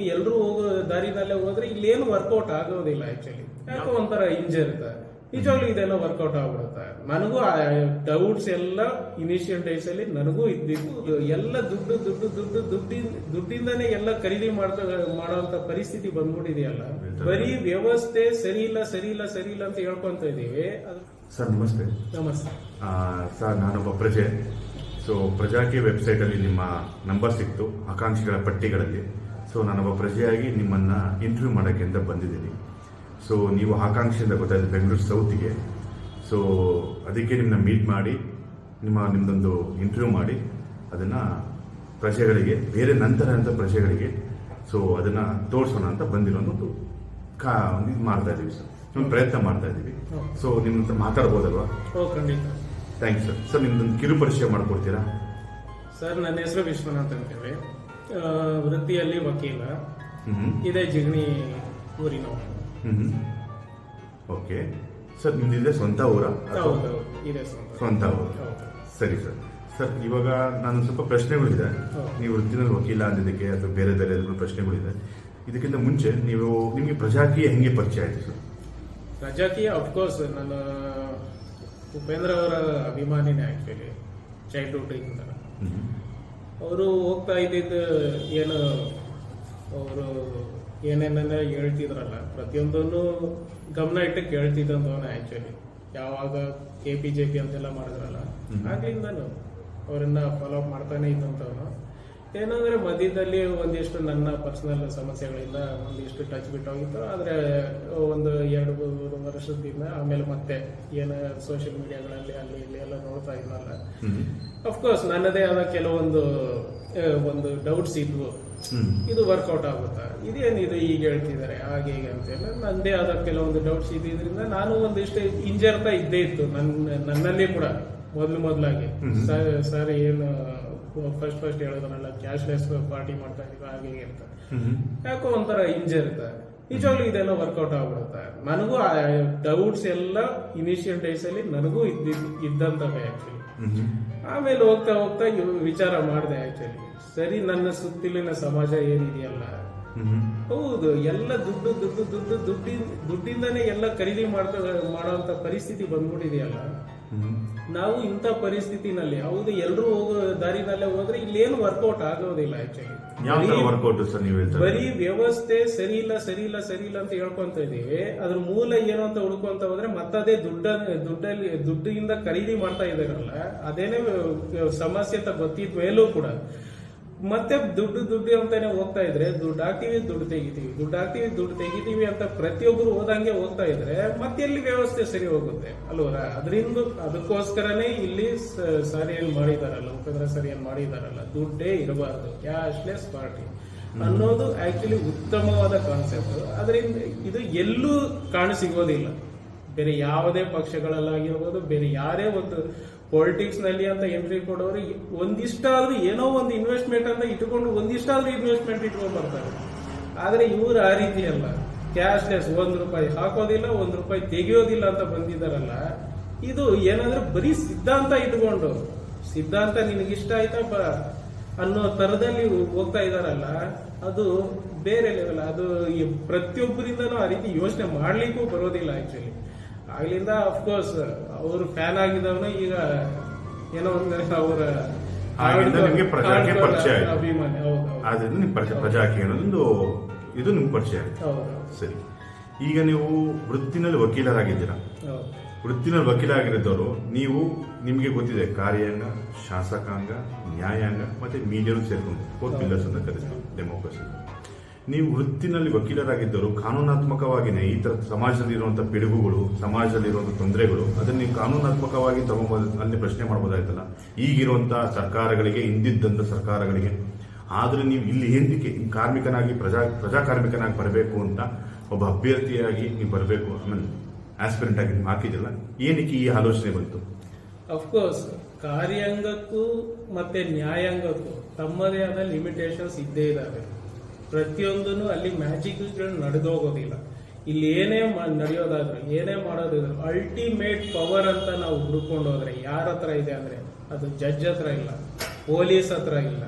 ಎಲ್ಲರೂ ಹೋಗೋ ದಾರಿನಲ್ಲೇ ಹೋದ್ರೆ ಇಲ್ಲೇನು ವರ್ಕೌಟ್ ಆಗೋದಿಲ್ಲ ಆಕ್ಚುಲಿ ಯಾಕೋ ಒಂಥರ ಹಿಂಜರಿತ ನಿಜವಾಗ್ಲೂ ಇದೆಲ್ಲ ವರ್ಕೌಟ್ ಆಗ್ಬಿಡುತ್ತೆ. ನನಗೂ ಆ ಡೌಟ್ಸ್ ಎಲ್ಲ ಇನಿಷಿಯಲ್ ಡೇಸ್ ಅಲ್ಲಿ ನನಗೂ ಇದ್ದಿದ್ದು. ಎಲ್ಲ ದುಡ್ಡು ದುಡ್ಡು ದುಡ್ಡು ದುಡ್ಡಿನ ದುಡ್ಡಿಂದಾನೇ ಎಲ್ಲ ಖರೀದಿ ಮಾಡ್ತಾ ಮಾಡುವಂತ ಪರಿಸ್ಥಿತಿ ಬಂದ್ಬಿಟ್ಟಿದೆಯಲ್ಲ. ಬರೀ ವ್ಯವಸ್ಥೆ ಸರಿ ಇಲ್ಲ ಸರಿ ಇಲ್ಲ ಸರಿ ಇಲ್ಲ ಅಂತ ಹೇಳ್ಕೊಂತ ಇದೀವಿ ಸರ್ ನಮಸ್ತೆ. ನಮಸ್ತೆ. ಆ, ಸರ್ ನಾನೊಬ್ಬ ಪ್ರಜೆ. ಸೊ ಪ್ರಜಾಕಿ ವೆಬ್ಸೈಟ್ ಅಲ್ಲಿ ನಿಮ್ಮ ನಂಬರ್ ಸಿಕ್ತು ಆಕಾಂಕ್ಷಿಗಳ ಪಟ್ಟಿಗಳಲ್ಲಿ. ಸೊ ನಾನೊಬ್ಬ ಪ್ರಜೆಯಾಗಿ ನಿಮ್ಮನ್ನ ಇಂಟರ್ವ್ಯೂ ಮಾಡೋಕ್ಕೆ ಅಂತ ಬಂದಿದ್ದೀನಿ. ಸೊ ನೀವು ಆಕಾಂಕ್ಷೆಯಿಂದ ಗೊತ್ತಾಯ್ತು ಬೆಂಗಳೂರು ಸೌತ್ಗೆ. ಸೊ ಅದಕ್ಕೆ ನಿಮ್ಮನ್ನ ಮೀಟ್ ಮಾಡಿ ನಿಮ್ಮ ನಿಮ್ಮದೊಂದು ಇಂಟರ್ವ್ಯೂ ಮಾಡಿ ಅದನ್ನು ಪ್ರಜೆಗಳಿಗೆ ಬೇರೆ ನಂತರ ಅಂತ ಪ್ರಜೆಗಳಿಗೆ ಸೊ ಅದನ್ನು ತೋರಿಸೋಣ ಅಂತ ಬಂದಿರೋದು ಕಾ ಒಂದು ಇದು ಮಾಡ್ತಾ ಇದ್ದೀವಿ ಸರ್ ನಿಮ್ಮ ಪ್ರಯತ್ನ ಮಾಡ್ತಾ ಇದ್ದೀವಿ ಸೊ ನಿಮ್ಮ ಹತ್ರ ಮಾತಾಡ್ಬೋದಲ್ವಾ? ಖಂಡಿತ. ಥ್ಯಾಂಕ್ಸ್ ಸರ್ ಸರ್ ನಿಮ್ದೊಂದು ಕಿರು ಪರಿಚಯ ಮಾಡ್ಕೊಡ್ತೀರಾ? ಸರ್ ನನ್ನ ಹೆಸರು ವಿಶ್ವನಾಥ್ ಅಂತೇಳಿ. ವೃತ್ತಿಯಲ್ಲಿ ವಕೀಲ. ಇದೇ ಜಿಗಣಿ ಊರಿನವರು. ಹ್ಮ್. ಓಕೆ. ಸರ್ ನಿಮ್ದಿದೆ ಸ್ವಂತ ಊರ? ಹೌದು ಇದೆ ಸ್ವಂತ ಸ್ವಂತ ಊರು. ಸರಿ ಸರ್. ಸರ್ ಇವಾಗ ನಾನು ಸ್ವಲ್ಪ ಪ್ರಶ್ನೆಗಳಿದೆ. ನೀವು ವೃತ್ತಿನಲ್ಲಿ ವಕೀಲ ಅಂದಿದ್ದಕ್ಕೆ ಅಥವಾ ಬೇರೆ ಬೇರೆ ಪ್ರಶ್ನೆಗಳಿದೆ. ಇದಕ್ಕಿಂತ ಮುಂಚೆ ನೀವು ನಿಮಗೆ ಪ್ರಜಾಕೀಯ ಹೆಂಗೆ ಪರಿಚಯ ಆಯ್ತು ಸರ್? ಪ್ರಜಾಕೀಯ ಅಫ್ಕೋರ್ಸ್ ನನ್ನ ಉಪೇಂದ್ರ ಅವರ ಅಭಿಮಾನಿನೇ ಆಕ್ಚುಲಿ ಚೈಲ್ಡ್ಹುಡ್ ಇಂದ. ಅವರು ಹೋಗ್ತಾ ಇದ್ದಿದ್ದು ಏನು ಅವರು ಏನೇನೆಲ್ಲ ಹೇಳ್ತಿದ್ರಲ್ಲ ಪ್ರತಿಯೊಂದನ್ನು ಗಮನ ಇಟ್ಟು ಅವನು ಆ್ಯಕ್ಚುಲಿ ಯಾವಾಗ ಕೆ ಪಿ ಜೆ ಪಿ ಅಂತೆಲ್ಲ ಮಾಡಿದ್ರಲ್ಲ. ಆಗ್ಲಿಂದನು ಅವರನ್ನ ಫಾಲೋ ಅಪ್ ಮಾಡ್ತಾನೆ ಇದ್ದಂತವನು ಏನಂದ್ರೆ ಮಧ್ಯದಲ್ಲಿ ಒಂದಿಷ್ಟು ನನ್ನ ಪರ್ಸನಲ್ ಸಮಸ್ಯೆಗಳಿಂದ ಒಂದಿಷ್ಟು ಟಚ್ ಬಿಟ್ಟೋಗಿತ್ತು ಆದ್ರೆ ಒಂದು ಎರಡು ಮೂರು ವರ್ಷದಿಂದ ಆಮೇಲೆ ಮತ್ತೆ ಏನ ಸೋಷಿಯಲ್ ಮೀಡಿಯಾಗಳಲ್ಲಿ ಅಲ್ಲಿ ಇಲ್ಲಿ ಎಲ್ಲ ನೋಡ್ತಾ ಇದ್ನಲ್ಲ. ಅಫ್ಕೋರ್ಸ್ ನನ್ನದೇ ಆದ ಕೆಲವೊಂದು ಒಂದು ಡೌಟ್ಸ್ ಇದ್ವು. ಇದು ವರ್ಕೌಟ್ ಆಗುತ್ತಾ? ಇದು ಈಗ ಹೇಳ್ತಿದ್ದಾರೆ ಹಾಗೆ ಹೀಗೆ ಅಂತೆಲ್ಲ. ನನ್ನದೇ ಆದ ಕೆಲವೊಂದು ಡೌಟ್ಸ್ ಇದ್ದಿದ್ರಿಂದ ನಾನು ಒಂದಿಷ್ಟು ಇಂಜರ್ತಾ ಇದ್ದೇ ಇತ್ತು. ನನ್ನ ನನ್ನಲ್ಲಿ ಕೂಡ ಮೊದ್ಲು ಮೊದಲಾಗಿ. ಸರ್ ಏನು ಫಸ್ಟ್ ಫಸ್ಟ್ ಹೇಳೋದನ್ನೆಲ್ಲ ಕ್ಯಾಶ್ಲೆಸ್ ಪಾರ್ಟಿ ಮಾಡ್ತಾ ಇದೀವಿ ಹಾಗೆ ಹೀಗೆ ಅಂತ. ಯಾಕೋ ಒಂಥರ ಹಿಂಜರಿತ. ನಿಜವಾಗ್ಲೂ ಇದೆಲ್ಲ ವರ್ಕೌಟ್ ಆಗ್ಬಿಡುತ್ತೆ. ನನಗೂ ಡೌಟ್ಸ್ ಎಲ್ಲ ಇನಿಷಿಯಲ್ ಡೇಸ್ ಅಲ್ಲಿ ನನಗೂ ಇದ್ದಂತವೇ ಆಕ್ಚುಲಿ ಆಮೇಲೆ ಹೋಗ್ತಾ ಹೋಗ್ತಾ ವಿಚಾರ ಮಾಡಿದೆ ಆಕ್ಚುಲಿ ಸರಿ ನನ್ನ ಸುತ್ತಲಿನ ಸಮಾಜ ಏನಿದೆಯಲ್ಲ ಹೌದು ಎಲ್ಲ ದುಡ್ಡು ದುಡ್ಡು ದುಡ್ಡು ದುಡ್ಡಿ ದುಡ್ಡಿಂದಾನೇ ಎಲ್ಲ ಖರೀದಿ ಮಾಡ್ತಾ ಮಾಡೋಂತ ಪರಿಸ್ಥಿತಿ ಬಂದ್ಬಿಟ್ಟಿದೆಯಲ್ಲ? ನಾವು ಇಂಥ ಪರಿಸ್ಥಿತಿನಲ್ಲಿ ಹೌದು ಎಲ್ಲರೂ ಹೋಗೋ ದಾರಿನಲ್ಲೇ ಹೋದ್ರೆ ಇಲ್ಲೇನು ವರ್ಕೌಟ್ ಆಗೋದಿಲ್ಲ ಆಕ್ಚುಲಿ ಬರೀ ವ್ಯವಸ್ಥೆ ಸರಿ ಇಲ್ಲ ಸರಿ ಇಲ್ಲ ಸರಿ ಇಲ್ಲ ಅಂತ ಹೇಳ್ಕೊಂತ ಇದೀವಿ ಅದ್ರ ಮೂಲ ಏನು ಅಂತ ಹುಡ್ಕೊಂತ ಹೋದ್ರೆ ಮತ್ತದೇ ದುಡ್ಡ ದುಡ್ಡಲ್ಲಿ ದುಡ್ಡಿಂದ ಖರೀದಿ ಮಾಡ್ತಾ ಇದಾರಲ್ಲ ಅದೇನೇ ಸಮಸ್ಯೆ ಅಂತ ಗೊತ್ತಿದ್ ಮೇಲೂ ಕೂಡ ಮತ್ತೆ ದುಡ್ಡು ದುಡ್ಡು ಅಂತಾನೆ ಹೋಗ್ತಾ ಇದ್ರೆ ದುಡ್ಡು ಹಾಕ್ತೀವಿ, ದುಡ್ಡು ತೆಗಿತೀವಿ. ದುಡ್ಡು ಹಾಕ್ತೀವಿ, ದುಡ್ಡು ತೆಗಿತೀವಿ ಅಂತ ಪ್ರತಿಯೊಬ್ಬರು ಹೋದಂಗೆ ಹೋಗ್ತಾ ಇದ್ರೆ ಮತ್ತೆ ಎಲ್ಲಿ ವ್ಯವಸ್ಥೆ ಸರಿ ಹೋಗುತ್ತೆ? ಅಲ್ವರ ಅದರಿಂದ ಅದಕ್ಕೋಸ್ಕರನೇ ಇಲ್ಲಿ ಸ- ಸರ್ ಏನ್ ಮಾಡಿದಾರಲ್ಲ, ಉಪೇಂದ್ರ ಸರ್ ಏನ್ ಮಾಡಿದಾರಲ್ಲ, ದುಡ್ಡೇ ಇರಬಾರ್ದು. ಕ್ಯಾಶ್ಲೆಸ್ ಪಾರ್ಟಿ ಅನ್ನೋದು ಆಕ್ಚುಲಿ ಉತ್ತಮವಾದ ಕಾನ್ಸೆಪ್ಟ್. ಅದರಿಂದ ಇದು ಎಲ್ಲೂ ಕಾಣಸಿಗೋದಿಲ್ಲ ಬೇರೆ ಯಾವುದೇ ಪಕ್ಷಗಳಲ್ಲಾಗಿರ್ಬೋದು, ಬೇರೆ ಯಾರೇ ಒಂದು ಪೊಲಿಟಿಕ್ಸ್ನಲ್ಲಿ ಅಂತ ಎಂಟ್ರಿ ಕೊಡೋರು ಒಂದಿಷ್ಟಾದ್ರೂ ಏನೋ ಒಂದು ಇನ್ವೆಸ್ಟ್ಮೆಂಟ್ ಅಂತ ಇಟ್ಕೊಂಡು ಒಂದಿಷ್ಟಾದ್ರೂ ಇನ್ವೆಸ್ಟ್ಮೆಂಟ್ ಇಟ್ಕೊಂಡು ಬರ್ತಾರೆ. ಆದ್ರೆ ಇವ್ರು ಆ ರೀತಿ ಅಲ್ಲ. ಕ್ಯಾಶ್ಲೆಸ್ ಒಂದ್ ರೂಪಾಯಿ ಹಾಕೋದಿಲ್ಲ, ಒಂದ್ ರೂಪಾಯಿ ತೆಗೆಯೋದಿಲ್ಲ ಅಂತ ಬಂದಿದ್ದಾರಲ್ಲ, ಇದು ಏನಂದ್ರೆ ಬರೀ ಸಿದ್ಧಾಂತ ಇಟ್ಕೊಂಡು. ಸಿದ್ಧಾಂತ ನಿನಗಿಷ್ಟ ಆಯ್ತಾ ಬ ಅನ್ನೋ ತರದಲ್ಲಿ ಹೋಗ್ತಾ ಇದಾರಲ್ಲ, ಅದು ಬೇರೆ ಲೆವೆಲ್ ಅದು ಪ್ರತಿಯೊಬ್ಬರಿಂದನೂ ಆ ರೀತಿ ಯೋಚನೆ ಮಾಡ್ಲಿಕ್ಕೂ ಬರೋದಿಲ್ಲ ಆಕ್ಚುಲಿ ಆಗ್ಲಿಂದ ಅಫ್ಕೋರ್ಸ್ ಅವರು ಫ್ಯಾನ್ ಆಗಿದವನು ಈಗ ಏನೋ ಒಂದ್ ಅವರ ಆಗಿಂದ ನಿಮಗೆ ಪರಿಚಯ ಆಯ್ತು. ಅಭಿಮಾನಿ ಹೌದು ಆದ್ರಿಂದ ನಿಮ್ ಪರಿಚಯ ಅನ್ನೋದೊಂದು ಇದು ನಿಮ್ಗೆ ಪರಿಚಯ ಆಯ್ತು. ಹೌದು. ಸರಿ. ಈಗ ನೀವು ವೃತ್ತಿನಲ್ಲಿ ವಕೀಲರಾಗಿದ್ದೀರಾ? ಹೌದು. ವೃತ್ತಿನಲ್ಲಿ ವಕೀಲರಾಗಿರೋದವರು ನೀವು ನಿಮಗೆ ಗೊತ್ತಿದೆ ಕಾರ್ಯಾಂಗ ಶಾಸಕಾಂಗ ನ್ಯಾಯಾಂಗ ಮತ್ತೆ ಮೀಡಿಯಾನು ಸೇರ್ಕೊಂಡು ಫೋರ್ ಪಿಲ್ಲರ್ಸ್ ಅಂತ ಕರೀತೀವಿ ಡೆಮೋಕ್ರಸಿ ನೀವು ವೃತ್ತಿನಲ್ಲಿ ವಕೀಲರಾಗಿದ್ದರು ಕಾನೂನಾತ್ಮಕವಾಗಿನೇ ಈ ತರ ಸಮಾಜದಲ್ಲಿ ಇರುವಂತಹ ಪಿಡುಗುಗಳು ಸಮಾಜದಲ್ಲಿ ಇರುವಂತಹ ತೊಂದರೆಗಳು, ಅದನ್ನ ನೀವು ಕಾನೂನಾತ್ಮಕವಾಗಿ ತಗೋಬೋದು ಅಲ್ಲಿ ಪ್ರಶ್ನೆ ಮಾಡ್ಬೋದಾಯ್ತಲ್ಲ. ಈಗಿರುವಂತಹ ಸರ್ಕಾರಗಳಿಗೆ, ಹಿಂದಿದ್ದಂತ ಸರ್ಕಾರಗಳಿಗೆ. ಆದ್ರೆ ನೀವು ಇಲ್ಲಿ ಏನಕ್ಕೆ ಕಾರ್ಮಿಕನಾಗಿ ಪ್ರಜಾ ಪ್ರಜಾ ಕಾರ್ಮಿಕನಾಗಿ ಬರಬೇಕು ಅಂತ ಒಬ್ಬ ಅಭ್ಯರ್ಥಿಯಾಗಿ ನೀವು ಬರಬೇಕು? ಆಮೇಲೆ ಆಸ್ಪಿರೆಂಟ್ ಆಗಿ ನೀವು ಹಾಕಿದಿಲ್ಲ ಏನಕ್ಕೆ ಈ ಆಲೋಚನೆ ಬಂತು? ಅಫ್ಕೋರ್ಸ್ ಕಾರ್ಯಾಂಗಕ್ಕೂ ಮತ್ತೆ ನ್ಯಾಯಾಂಗಕ್ಕೂ ತಮ್ಮದೇ ಆದ ಲಿಮಿಟೇಷನ್ಸ್ ಇದ್ದೇ ಇದಾವೆ. ಪ್ರತಿಯೊಂದನ್ನು ಅಲ್ಲಿ ಮ್ಯಾಜಿಕ್ಗಳು ನಡೆದೋಗೋದಿಲ್ಲ ಇಲ್ಲಿ ಏನೇ ನಡೆಯೋದಾದ್ರೆ, ಏನೇ ಮಾಡೋದಿದ್ರು ಅಲ್ಟಿಮೇಟ್ ಪವರ್ ಅಂತ ನಾವು ಹುಡ್ಕೊಂಡು ಹೋದ್ರೆ ಯಾರ ಹತ್ರ ಇದೆ ಅಂದ್ರೆ ಅದು ಜಡ್ಜ್ ಹತ್ರ ಇಲ್ಲ ಪೊಲೀಸ್ ಹತ್ರ ಇಲ್ಲ.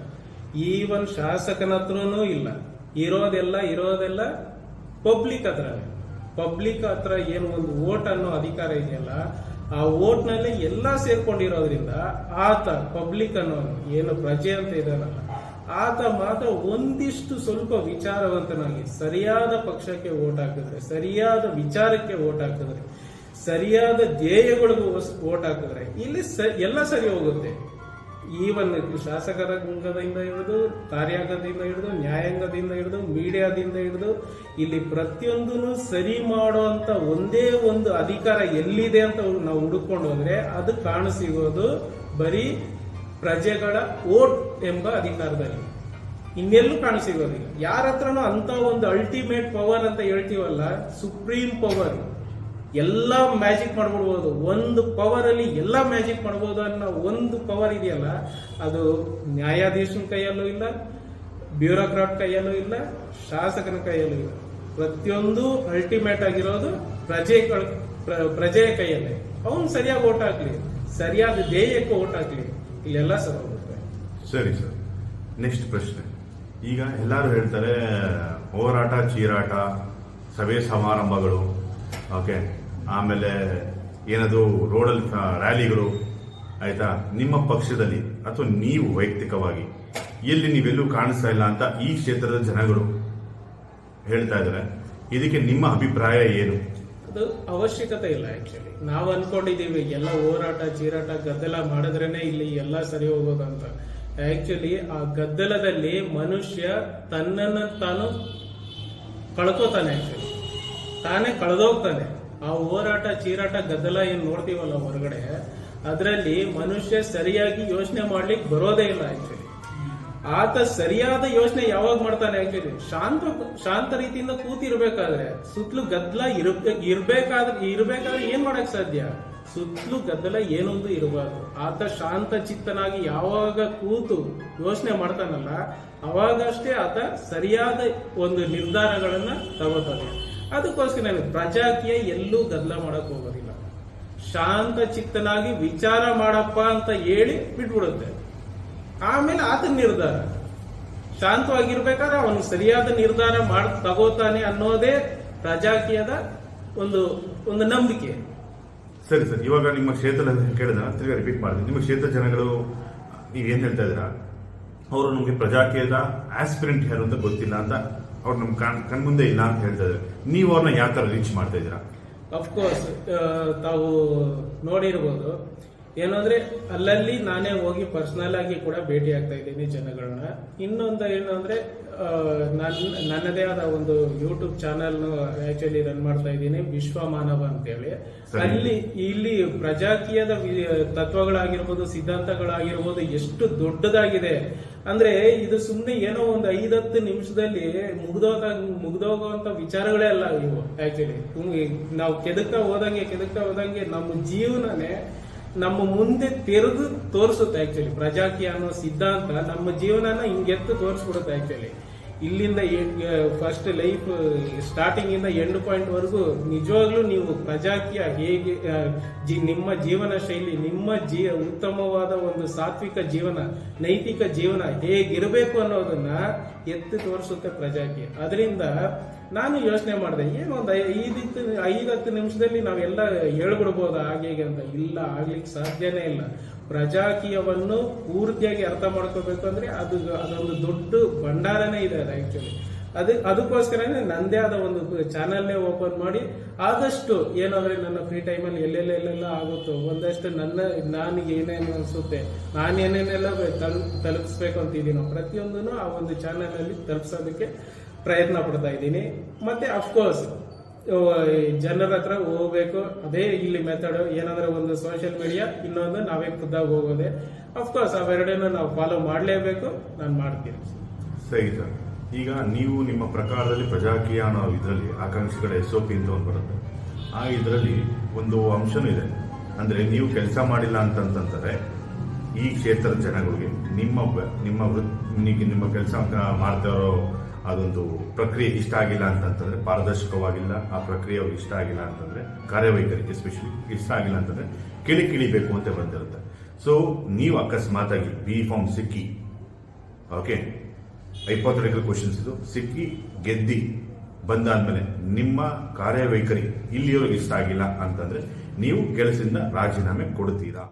ಈವನ್ ಶಾಸಕನ ಹತ್ರನೂ ಇಲ್ಲ. ಇರೋದೆಲ್ಲ ಇರೋದೆಲ್ಲ ಪಬ್ಲಿಕ್ ಹತ್ರ ಪಬ್ಲಿಕ್ ಹತ್ರ ಏನು ಒಂದು ವೋಟ್ ಅನ್ನೋ ಅಧಿಕಾರ ಇದೆಯಲ್ಲ, ಆ ವೋಟ್ನಲ್ಲಿ ಎಲ್ಲ ಸೇರ್ಕೊಂಡಿರೋದ್ರಿಂದ ಆತ ಪಬ್ಲಿಕ್ ಅನ್ನೋ ಏನು ಪ್ರಜೆ ಅಂತ ಇದಾನಲ್ಲ ಆತ ಮಾತ್ರ ಒಂದಿಷ್ಟು ಸ್ವಲ್ಪ ವಿಚಾರವಂತನಾಗಿ ಸರಿಯಾದ ಪಕ್ಷಕ್ಕೆ ವೋಟ್ ಹಾಕಿದ್ರೆ, ಸರಿಯಾದ ವಿಚಾರಕ್ಕೆ ವೋಟ್ ಹಾಕಿದ್ರೆ, ಸರಿಯಾದ ಧ್ಯೇಯಗಳಿಗೂ ವೋಟ್ ಹಾಕಿದ್ರೆ, ಇಲ್ಲಿ ಎಲ್ಲ ಸರಿ ಹೋಗುತ್ತೆ. ಈವನ್ ಶಾಸಕರ ಗುಂಗದಿಂದ ಹಿಡಿದು, ಕಾರ್ಯಾಂಗದಿಂದ ಹಿಡಿದು, ನ್ಯಾಯಾಂಗದಿಂದ ಹಿಡಿದು, ಮೀಡಿಯಾದಿಂದ ಹಿಡಿದು, ಇಲ್ಲಿ ಪ್ರತಿಯೊಂದನ್ನು ಸರಿ ಮಾಡುವಂತ ಒಂದೇ ಒಂದು ಅಧಿಕಾರ ಎಲ್ಲಿದೆ ಅಂತ ನಾವು ಹುಡುಕೊಂಡು ಹೋದ್ರೆ, ಅದು ಕಾಣಸಿಗೋದು ಬರೀ ಪ್ರಜೆಗಳ ಓಟ್ ಎಂಬ ಅಧಿಕಾರದಲ್ಲಿ. ಇನ್ನೆಲ್ಲೂ ಕಾಣಸಿಗೋದಿಲ್ಲ ಯಾರ ಹತ್ರನೂ ಅಂತ ಒಂದು ಅಲ್ಟಿಮೇಟ್ ಪವರ್ ಅಂತ ಹೇಳ್ತೀವಲ್ಲ ಸುಪ್ರೀಂ ಪವರ್ ಎಲ್ಲ ಮ್ಯಾಜಿಕ್ ಮಾಡ್ಬಿಡ್ಬೋದು. ಒಂದು ಪವರ್ ಅಲ್ಲಿ ಎಲ್ಲ ಮ್ಯಾಜಿಕ್ ಮಾಡ್ಬೋದು ಅನ್ನೋ ಒಂದು ಪವರ್ ಇದೆಯಲ್ಲ, ಅದು ನ್ಯಾಯಾಧೀಶನ ಕೈಯಲ್ಲೂ ಇಲ್ಲ ಬ್ಯೂರೋಕ್ರಾಟ್ ಕೈಯಲ್ಲೂ ಇಲ್ಲ, ಶಾಸಕನ ಕೈಯಲ್ಲೂ ಇಲ್ಲ. ಪ್ರತಿಯೊಂದು ಅಲ್ಟಿಮೇಟ್ ಆಗಿರೋದು ಪ್ರಜೆಗಳ ಪ್ರಜೆಯ ಕೈಯಲ್ಲೇ. ಅವನು ಸರಿಯಾಗಿ ಓಟ್ ಹಾಕ್ಲಿ. ಸರಿಯಾದ ಧ್ಯೇಯಕ್ಕೆ ಓಟ್ ಹಾಕ್ಲಿ. ಇಲ್ಲೆಲ್ಲ ಸರ್ ಸರಿ ಸರ್. ನೆಕ್ಸ್ಟ್ ಪ್ರಶ್ನೆ. ಈಗ ಎಲ್ಲರೂ ಹೇಳ್ತಾರೆ, ಹೋರಾಟ, ಚೀರಾಟ, ಸಭೆ ಸಮಾರಂಭಗಳು ಓಕೆ ಆಮೇಲೆ ಏನದು ರೋಡಲ್ಲಿ ರ್ಯಾಲಿಗಳು, ಆಯ್ತಾ? ನಿಮ್ಮ ಪಕ್ಷದಲ್ಲಿ ಅಥವಾ ನೀವು ವೈಯಕ್ತಿಕವಾಗಿ ಎಲ್ಲಿ ನೀವೆಲ್ಲೂ ಕಾಣಿಸ್ತಾ ಇಲ್ಲ ಅಂತ ಈ ಕ್ಷೇತ್ರದ ಜನಗಳು ಹೇಳ್ತಾ ಇದ್ದಾರೆ. ಇದಕ್ಕೆ ನಿಮ್ಮ ಅಭಿಪ್ರಾಯ ಏನು? ಅದು ಅವಶ್ಯಕತೆ ಇಲ್ಲ ಆಕ್ಚುಲಿ ನಾವು ಅನ್ಕೊಂಡಿದೀವಿ, ಎಲ್ಲ ಹೋರಾಟ, ಚೀರಾಟ, ಗದ್ದಲ ಮಾಡಿದ್ರೇನೆ ಇಲ್ಲಿ ಎಲ್ಲ ಸರಿ ಹೋಗೋದು ಅಂತ ಆಕ್ಚುಲಿ ಆ ಗದ್ದಲದಲ್ಲಿ ಮನುಷ್ಯ ತನ್ನನ್ನು ತಾನು ಕಳ್ಕೋತಾನೆ ಆಕ್ಚುಲಿ ತಾನೇ ಕಳೆದೋಗ್ತಾನೆ. ಆ ಹೋರಾಟ, ಚೀರಾಟ, ಗದ್ದಲ ಏನು ನೋಡ್ತೀವಲ್ಲ ಹೊರಗಡೆ, ಅದರಲ್ಲಿ ಮನುಷ್ಯ ಸರಿಯಾಗಿ ಯೋಚನೆ ಮಾಡ್ಲಿಕ್ಕೆ ಬರೋದೇ ಇಲ್ಲ ಆಕ್ಚುಲಿ ಆತ ಸರಿಯಾದ ಯೋಚನೆ ಯಾವಾಗ ಮಾಡ್ತಾನೆ ಆಕ್ಚುಲಿ ಶಾಂತ ಶಾಂತ ರೀತಿಯಿಂದ ಕೂತಿರ್ಬೇಕಾದ್ರೆ ಸುತ್ತಲೂ ಗದ್ದಲ ಇರ್ಬೇ- ಇರ್ಬೇಕಾದ್ರೆ ಇರ್ಬೇಕಾದ್ರೆ ಏನ್ ಮಾಡಕ್ ಸಾಧ್ಯ? ಸುತ್ತಲೂ ಗದ್ದಲ ಏನೊಂದು ಇರಬಾರ್ದು. ಆತ ಶಾಂತ ಚಿತ್ತನಾಗಿ ಯಾವಾಗ ಕೂತು ಯೋಚನೆ ಮಾಡ್ತಾನಲ್ಲ, ಅವಾಗಷ್ಟೇ ಆತ ಸರಿಯಾದ ಒಂದು ನಿರ್ಧಾರಗಳನ್ನ ತಗೋತಾನೆ. ಅದಕ್ಕೋಸ್ಕರ ನಾನು ಪ್ರಜಾತಿಯ ಎಲ್ಲೂ ಗದ್ದಲ ಮಾಡಕ್ ಹೋಗೋದಿಲ್ಲ. ಶಾಂತ ಚಿತ್ತನಾಗಿ ವಿಚಾರ ಮಾಡಪ್ಪ ಅಂತ ಹೇಳಿ ಬಿಟ್ಬಿಡುತ್ತೆ. ಆಮೇಲೆ ಆತ ನಿರ್ಧಾರ. ಶಾಂತವಾಗಿರ್ಬೇಕಾದ್ರೆ ಅವನು ಸರಿಯಾದ ನಿರ್ಧಾರ ಮಾಡ್ ತಗೋತಾನೆ ಅನ್ನೋದೇ ರಾಜಕೀಯದ ಒಂದು ಒಂದು ನಂಬಿಕೆ. ಸರಿ ಸರ್. ಇವಾಗ ನಿಮ್ಮ ಕ್ಷೇತ್ರ ಕೇಳಿದ ತಿರ್ಗಾ ರಿಪೀಟ್ ಮಾಡಿದೆ ನಿಮ್ಮ ಕ್ಷೇತ್ರ ಜನಗಳು ನೀವು ಏನ್ ಹೇಳ್ತಾ ಇದ್ದೀರಾ? ಅವರು ನಮಗೆ ಪ್ರಜಾಕೀಯದ ಆಸ್ಪಿರೆಂಟ್ ಯಾರು ಅಂತ ಗೊತ್ತಿಲ್ಲ ಅಂತ ಅವ್ರು ನಮ್ಮ ಕಣ್ ಕಣ್ಮುಂದೆ ಇಲ್ಲ ಅಂತ ಹೇಳ್ತಾ ಇದ್ದಾರೆ. ನೀವು ಅವ್ರನ್ನ ಯಾವ ತರ ರೀಚ್ ಮಾಡ್ತಾ ಇದ್ದೀರಾ? ಅಫ್ಕೋರ್ಸ್ ತಾವು ನೋಡಿರ್ಬೋದು. ಏನಂದ್ರೆ ಅಲ್ಲಲ್ಲಿ ನಾನೇ ಹೋಗಿ ಪರ್ಸನಲ್ ಆಗಿ ಕೂಡ ಭೇಟಿ ಆಗ್ತಾ ಇದ್ದೀನಿ ಜನಗಳನ್ನ. ಇನ್ನೊಂದು ಏನು ಅಂದ್ರೆ ಆ, ನನ್ನದೇ ಆದ ಒಂದು ಯೂಟ್ಯೂಬ್ ಚಾನಲ್ ಆಕ್ಚುಲಿ ರನ್ ಮಾಡ್ತಾ ಇದ್ದೀನಿ ವಿಶ್ವ ಮಾನವ ಅಂತೇಳಿ. ಅಲ್ಲಿ ಇಲ್ಲಿ ಪ್ರಜಾತಿಯದ ತತ್ವಗಳಾಗಿರ್ಬೋದು ಸಿದ್ಧಾಂತಗಳಾಗಿರ್ಬೋದು ಎಷ್ಟು ದೊಡ್ಡದಾಗಿದೆ. ಅಂದ್ರೆ ಇದು ಸುಮ್ಮನೆ ಏನೋ ಒಂದು ಐದತ್ತು ನಿಮಿಷದಲ್ಲಿ ಮುಗ್ದೋದ ಮುಗ್ದೋಗುವಂತ ವಿಚಾರಗಳೇ ಅಲ್ಲ ಇವು ಆಕ್ಚುಲಿ ನಾವು ಕೆದಕ್ತಾ ಹೋದಂಗೆ ಕೆದಕ್ತಾ ಹೋದಂಗೆ ನಮ್ಮ ಜೀವನನೇ ನಮ್ಮ ಮುಂದೆ ತೆರೆದು ತೋರಿಸುತ್ತೆ ಆಕ್ಚುಲಿ ಪ್ರಜಾಕೀಯ ಅನ್ನೋ ಸಿದ್ಧಾಂತ ನಮ್ಮ ಜೀವನನ ಹಿಂಗೆತ್ತು ತೋರಿಸ್ಬಿಡುತ್ತೆ ಆಕ್ಚುಲಿ ಇಲ್ಲಿಂದ ಫಸ್ಟ್ ಲೈಫ್ ಸ್ಟಾರ್ಟಿಂಗ್ ಇಂದ ಎಂಡ್ ಪಾಯಿಂಟ್ ವರೆಗೂ ನಿಜವಾಗ್ಲೂ ನೀವು ಪ್ರಜಾಕೀಯ ಹೇಗೆ ನಿಮ್ಮ ಜೀವನ ಶೈಲಿ, ನಿಮ್ಮ ಜೀ, ಉತ್ತಮವಾದ ಒಂದು ಸಾತ್ವಿಕ ಜೀವನ, ನೈತಿಕ ಜೀವನ ಹೇಗಿರಬೇಕು ಅನ್ನೋದನ್ನ ಎತ್ತಿ ತೋರಿಸುತ್ತೆ ಪ್ರಜಾಕೀಯ. ಅದರಿಂದ ನಾನು ಯೋಚನೆ ಮಾಡಿದೆ, ಏನು ಒಂದು ಐದಿತ್ತು ಐದತ್ತು ನಿಮಿಷದಲ್ಲಿ ನಾವೆಲ್ಲ ಹೇಳ್ಬಿಡ್ಬೋದು? ಹಾಗೆ ಹೀಗೆ ಅಂತ. ಇಲ್ಲ, ಆಗ್ಲಿಕ್ಕೆ ಸಾಧ್ಯನೇ ಇಲ್ಲ. ಪ್ರಜಾಕೀಯವನ್ನು ಪೂರ್ತಿಯಾಗಿ ಅರ್ಥ ಮಾಡ್ಕೋಬೇಕು ಅಂದ್ರೆ ಅದು ಅದೊಂದು ದೊಡ್ಡ ಭಂಡಾರನೇ ಇದೆ ಅದು ಆಕ್ಚುಲಿ ಅದು, ಅದಕ್ಕೋಸ್ಕರನೇ ನಂದೇ ಆದ ಒಂದು ಚಾನಲ್ನೇ ಓಪನ್ ಮಾಡಿ ಆದಷ್ಟು ಏನಂದ್ರೆ ನನ್ನ ಫ್ರೀ ಟೈಮಲ್ಲಿ ಎಲ್ಲೆಲ್ಲೆಲ್ಲೆಲ್ಲ ಆಗುತ್ತೋ, ಒಂದಷ್ಟು ನನ್ನ, ನನಗೆ ಏನೇನು ಅನಿಸುತ್ತೆ ನಾನು ಏನೇನೆಲ್ಲ ತಲು ತಲುಪಿಸ್ಬೇಕು ಅಂತಿದ್ದೀನೋ ಪ್ರತಿಯೊಂದನ್ನು ಆ ಒಂದು ಚಾನಲಲ್ಲಿ ತಲುಪಿಸೋದಕ್ಕೆ ಪ್ರಯತ್ನ ಪಡ್ತಾ ಇದ್ದೀನಿ. ಮತ್ತೆ ಅಫ್ಕೋರ್ಸ್ ಜನರ ಹತ್ರ ಹೋಗ್ಬೇಕು. ಅದೇ ಇಲ್ಲಿ ಮೆಥಡ್ ಏನಂದ್ರೆ ಒಂದು ಸೋಷಿಯಲ್ ಮೀಡಿಯಾ ಇನ್ನೊಂದು ನಾವೇ ಖುದ್ದಾಗಿ ಹೋಗೋದೇ. ಅಫ್ಕೋರ್ಸ್ ಅವೆರಡನ್ನು ನಾವು ಫಾಲೋ ಮಾಡಲೇಬೇಕು. ನಾನು ಮಾಡ್ತೀನಿ. ಸರಿ ಸರ್ ಈಗ ನೀವು ನಿಮ್ಮ ಪ್ರಕಾರದಲ್ಲಿ ಪ್ರಜಾಕೀಯ ಅನ್ನೋ ಇದರಲ್ಲಿ, ಆಕಾಂಕ್ಷಿಗಳ ಎಸ್ ಒ ಅಂತ ಒಂದು ಬರುತ್ತೆ. ಆ ಇದರಲ್ಲಿ ಒಂದು ಅಂಶನೂ ಇದೆ. ಅಂದ್ರೆ ನೀವು ಕೆಲಸ ಮಾಡಿಲ್ಲ ಅಂತಂತಂದರೆ, ಈ ಕ್ಷೇತ್ರದ ಜನಗಳಿಗೆ ನಿಮ್ಮ ನಿಮ್ಮ ವೃತ್ ನಿಮ್ಮ ಕೆಲಸ ಮಾಡ್ತಾ ಇರೋ ಅದೊಂದು ಪ್ರಕ್ರಿಯೆ ಇಷ್ಟ ಆಗಿಲ್ಲ ಅಂತಂದ್ರೆ ಪಾರದರ್ಶಕವಾಗಿಲ್ಲ. ಆ ಪ್ರಕ್ರಿಯೆ ಅವ್ರಿಗೆ ಇಷ್ಟ ಆಗಿಲ್ಲ ಅಂತಂದ್ರೆ ಕಾರ್ಯವೈಖರಿಗೆ ಎಸ್ಪೆಷಲಿ ಇಷ್ಟ ಆಗಿಲ್ಲ ಅಂತಂದ್ರೆ ಕಿಳಿ ಕಿಳಿಬೇಕು ಅಂತ ಬಂದಿರುತ್ತೆ. ಸೊ ನೀವು ಅಕಸ್ಮಾತಾಗಿ ಬಿ ಫಾರ್ಮ್ ಸಿಕ್ಕಿ ಓಕೆ ಹೈಪೋಥೆಟಿಕಲ್ ಕ್ವಶನ್ಸ್ ಇದು, ಸಿಕ್ಕಿ, ಗೆದ್ದಿ, ಬಂದಾದ್ಮೇಲೆ ನಿಮ್ಮ ಕಾರ್ಯವೈಖರಿ ಇಲ್ಲಿಯವರೆಗೆ ಇಷ್ಟ ಆಗಿಲ್ಲ ಅಂತಂದ್ರೆ ನೀವು ಕೆಲಸದಿಂದ ರಾಜೀನಾಮೆ ಕೊಡ್ತೀರಾ